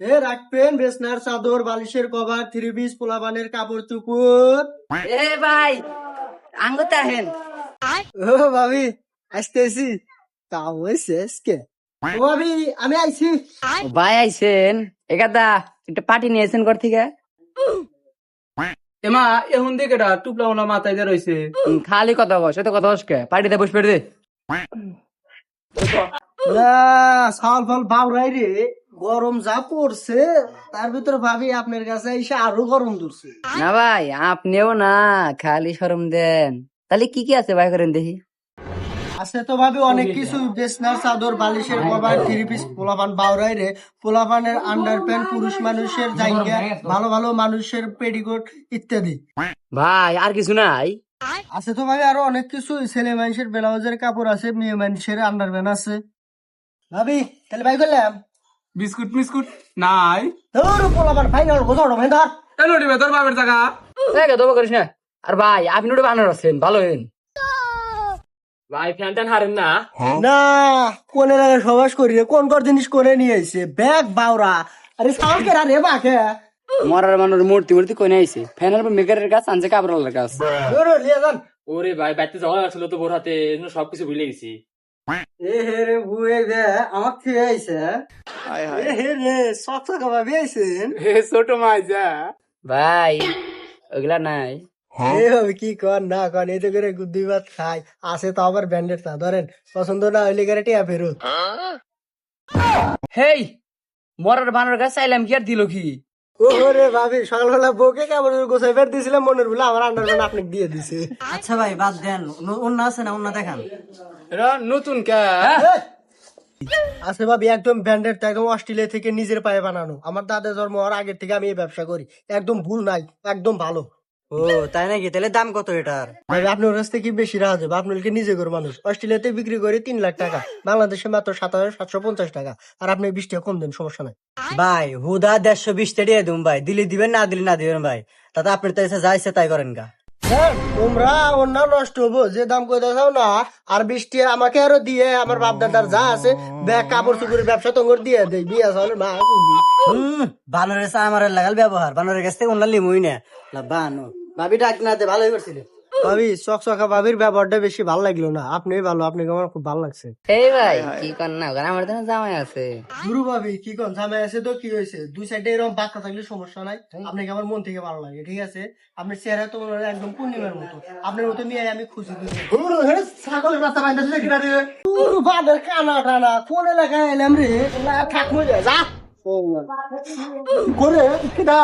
এ রাখবেন বেসনার চাদর বালিশের কভার থ্রি পিস পোলাবানের কাপড় চুপুর এ ভাই আঙ্গুতে আহেন ও ভাবি আসতেছি। তাও শেষকে ও ভাবি আমি আইছি। ভাই আইছেন? একাদা একটা পার্টি নিয়েছেন ঘর থেকে? এমা এখন দিকে টুপলা ওলা মাথায় দিয়ে রয়েছে খালি কথা বস এত কথা বস কে। পার্টিতে বসবে দে। সাল ফাল বাউরাই রে। গরম যা পড়ছে তার ভিতরে ভাবি আপনার কাছে এসে আরও গরম ধরছে। না ভাই আপনিও না খালি শরম দেন। তাহলে কি কি আছে ভাই করেন দেখি। আছে তো ভাবি অনেক কিছু বেসনার চাদর বালিশের কভার থ্রি পিস পোলাপান বাউরাই রে। পোলাপানের আন্ডার প্যান্ট পুরুষ মানুষের জায়গা ভালো ভালো মানুষের পেডিকোট ইত্যাদি। ভাই আর কিছু নাই। আছে তো ভাবি আরও অনেক কিছু ছেলে মানুষের ব্লাউজের কাপড় আছে মেয়ে মানুষের আন্ডার প্যান্ট আছে। ভাবি তাহলে ভাই করলাম। বিস্কুট মিস্কুট নাই। ধর পোলাপান ফাইনাল গোছানো ভাই ধর। এলো নিবে তোর বাপের জায়গা। এই দেবো করিস না। আর ভাই আপনি ওটা বানার আছেন ভালো হেন ভাই ফ্যান ট্যান হারেন না? না কোনে লাগে সবাস করি রে কোন কোন জিনিস করে নিয়ে আইছে? ব্যাগ বাউরা। আরে সাউন্ড কেরা রে বাকে? মরার মানুষ মূর্তি মূর্তি কই আইছে? ফ্যানের মেকারের কাছে আনছে কাছে ধর লিয়ে যান ওরে ভাই বাইতে যাওয়া আসলে তো বোর হাতে সবকিছু ভুলে গেছি। এ হে রে বুয়ে দে আমার খেয়ে আইছে। এ হে রে সক সক ভাবে আইছেন হে ছোট মাইজা ভাই ওগুলা নাই। এ হবে কি কর না কর এই তো করে দুই ভাত খাই। আছে তো আবার ব্যান্ডেড না ধরেন পছন্দ না হইলে করে টিয়া ফেরত। হেই মরার বানর কাছে চাইলাম কি আর দিল কি? ও রে ভাবি সকালবেলা বউকে কেমন গোছাই ফের দিয়েছিলাম মনের বলে আমার আন্ডারম্যান আপনাকে দিয়ে দিছে। আচ্ছা ভাই বাদ দেন। অন্য আছে না অন্য দেখান। নতুন কে? আছে ভাবি একদম ব্যান্ডেড একদম অস্ট্রেলিয়া থেকে নিজের পায়ে বানানো। আমার দাদা জন্ম হওয়ার আগের থেকে আমি এই ব্যবসা করি। একদম ভুল নাই একদম ভালো। ও তাই নাকি? তাহলে দাম কত এটার? ভাই আপনার কাছ থেকে কি বেশি রাখা যাবে। আপনার কি নিজে করে মানুষ। অস্ট্রেলিয়াতে বিক্রি করে তিন লাখ টাকা। বাংলাদেশে মাত্র সাত হাজার সাতশো পঞ্চাশ টাকা। আর আপনি বিশ টাকা কম দেন সমস্যা নাই। ভাই হুদা দেড়শো বিশ দিয়ে দিন ভাই। দিলে দিবেন না দিলে না দিবেন ভাই। তাতে আপনার তো এসে যাইছে তাই করেন গা। হ্যাঁ, তোমরা অন্য নষ্ট হব যে দাম করে দাও না। আর বৃষ্টি আমাকে আরও দিয়ে আমার বাপ দাদার যা আছে ব্যাগ কাপড় চুপুরের ব্যবসা তো দিয়ে দেয় বিয়া চলে মা হম বানরের চা আমার লাগাল ব্যবহার বানরের কাছ থেকে অন্য লিমুই না। বানো ভাবি ডাক না ভালোই করছিল। ভাবি চকচকা ভাবির ব্যবহারটা বেশি ভালো লাগল না। আপনি ভালো আপনাকে আমার খুব ভালো লাগছে। এই ভাই কি কর না ওখানে আমার তো জামাই আছে। গুরু ভাবি কি কোন ঝামেলা আছে তো কি হয়েছে? দুই সাইডে এরকম বাঁকা থাকলে সমস্যা নাই। আপনাকে আমার মন থেকে ভালো লাগে ঠিক আছে? আপনার চেহারা তো মনে হয় একদম পূর্ণিমার মতো। আপনার মতো মেয়ে আমি খুশি ছাগলের রাস্তা বাইন্দা কিনা রে? বাদের কানা টানা কোন এলাকায় এলাম রে? থাক মরে যা করে কিনা?